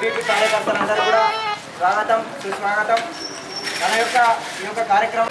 మరియు కార్యకర్తలందరూ కూడా స్వాగతం సుస్వాగతం. మన యొక్క ఈ యొక్క కార్యక్రమం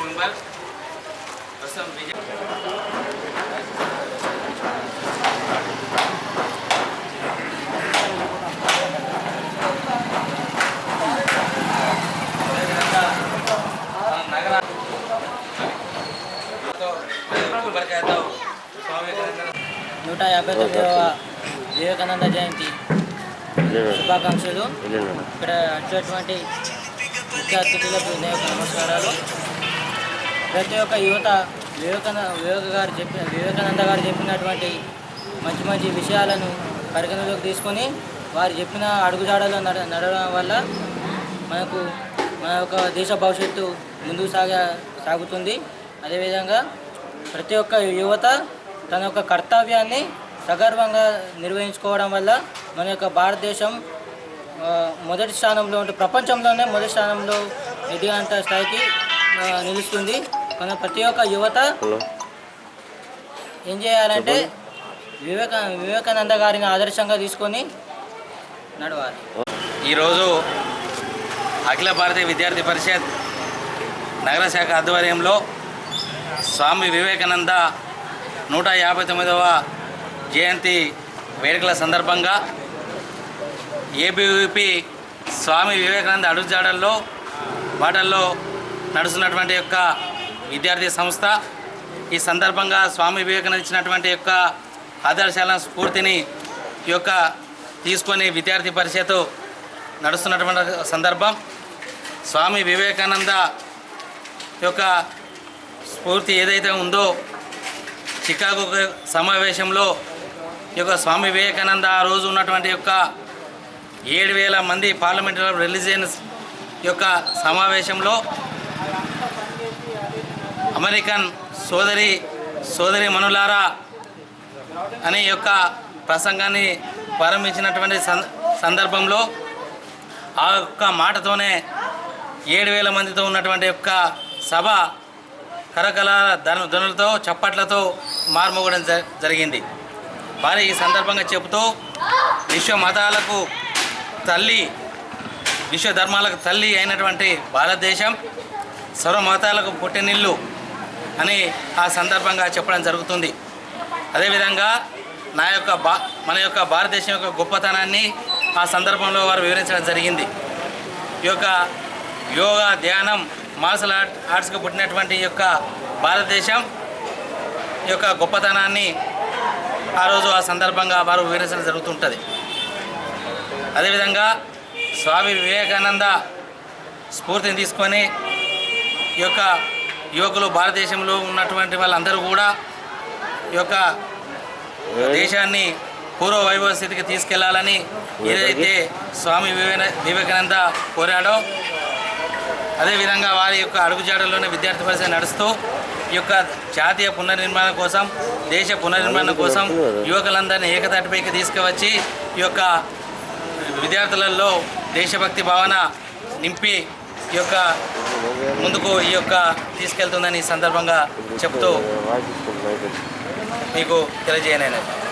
మెంబర్ ప్రస్తుతం విజయ నూట యాభై తొమ్మిదవ వివేకానంద జయంతి. శుభాకాంక్షలు. ఇక్కడ వచ్చేటువంటి ముఖ్య అతిథులకు వినాయక నమస్కారాలు. ప్రతి ఒక్క యువత వివేకానంద వివేక గారు చెప్పిన వివేకానంద గారు చెప్పినటువంటి మంచి మంచి విషయాలను పరిగణలోకి తీసుకొని వారు చెప్పిన అడుగుజాడలో నడ నడవడం వల్ల మనకు మన యొక్క దేశ భవిష్యత్తు ముందుకు సాగా సాగుతుంది. అదేవిధంగా ప్రతి ఒక్క యువత తన యొక్క కర్తవ్యాన్ని సగర్వంగా నిర్వహించుకోవడం వల్ల మన యొక్క భారతదేశం మొదటి స్థానంలో ఉంటే ప్రపంచంలోనే మొదటి స్థానంలో ఎదిగంత స్థాయికి నిలుస్తుంది. మన ప్రతి ఒక్క యువత ఏం చేయాలంటే వివేక వివేకానంద గారిని ఆదర్శంగా తీసుకొని నడవాలి. ఈరోజు అఖిల భారతీయ విద్యార్థి పరిషత్ నగర శాఖ ఆధ్వర్యంలో స్వామి వివేకానంద నూట యాభై తొమ్మిదవ జయంతి వేడుకల సందర్భంగా ఏబీవీపీ స్వామి వివేకానంద అడుగుజాడల్లో వాటల్లో నడుస్తున్నటువంటి యొక్క విద్యార్థి సంస్థ ఈ సందర్భంగా స్వామి వివేకానంద ఇచ్చినటువంటి యొక్క ఆదర్శాల స్ఫూర్తిని ఈ యొక్క తీసుకొని విద్యార్థి పరిషత్ నడుస్తున్నటువంటి సందర్భం. స్వామి వివేకానంద యొక్క స్ఫూర్తి ఏదైతే ఉందో చికాగో సమావేశంలో ఈ యొక్క స్వామి వివేకానంద ఆ రోజు ఉన్నటువంటి యొక్క ఏడు వేల మంది పార్లమెంటరీ ఆఫ్ రిలీజియన్స్ యొక్క సమావేశంలో అమెరికన్ సోదరి సోదరి మనులారా అనే యొక్క ప్రసంగాన్ని ప్రారంభించినటువంటి సందర్భంలో ఆ యొక్క మాటతోనే ఏడు వేల మందితో ఉన్నటువంటి యొక్క సభ కరకల ధను ధనులతో చప్పట్లతో మార్మోగడం జ- జరిగింది. వారి ఈ సందర్భంగా చెబుతూ విశ్వ మతాలకు తల్లి విశ్వ ధర్మాలకు తల్లి అయినటువంటి భారతదేశం సర్వ మతాలకు పుట్టినిల్లు. అని ఆ సందర్భంగా చెప్పడం జరుగుతుంది. అదేవిధంగా నా యొక్క బా మన యొక్క భారతదేశం యొక్క గొప్పతనాన్ని ఆ సందర్భంలో వారు వివరించడం జరిగింది. ఈ యొక్క యోగా ధ్యానం మార్షల్ ఆర్ట్ ఆర్ట్స్కి పుట్టినటువంటి యొక్క భారతదేశం ఈ యొక్క గొప్పతనాన్ని ఆ రోజు ఆ సందర్భంగా వారు వివరించడం జరుగుతుంటుంది. అదేవిధంగా స్వామి వివేకానంద స్ఫూర్తిని తీసుకొని ఈ యొక్క యువకులు భారతదేశంలో ఉన్నటువంటి వాళ్ళందరూ కూడా ఈ యొక్క దేశాన్ని పూర్వ వైభవ స్థితికి తీసుకెళ్ళాలని ఏదైతే స్వామి వివేక వివేకానంద కోరాడో అదేవిధంగా వారి యొక్క అడుగుజాడల్లోనే విద్యార్థి పరిషత్ నడుస్తూ ఈ యొక్క జాతీయ పునర్నిర్మాణం కోసం దేశ పునర్నిర్మాణం కోసం యువకులందరినీ ఏకతాటిపైకి తీసుకువచ్చి ఈ యొక్క విద్యార్థులలో దేశభక్తి భావన నింపి ఈ యొక్క ముందుకు ఈ యొక్క తీసుకెళ్తుందని సందర్భంగా చెప్తూ మీకు తెలియజేయనైనా.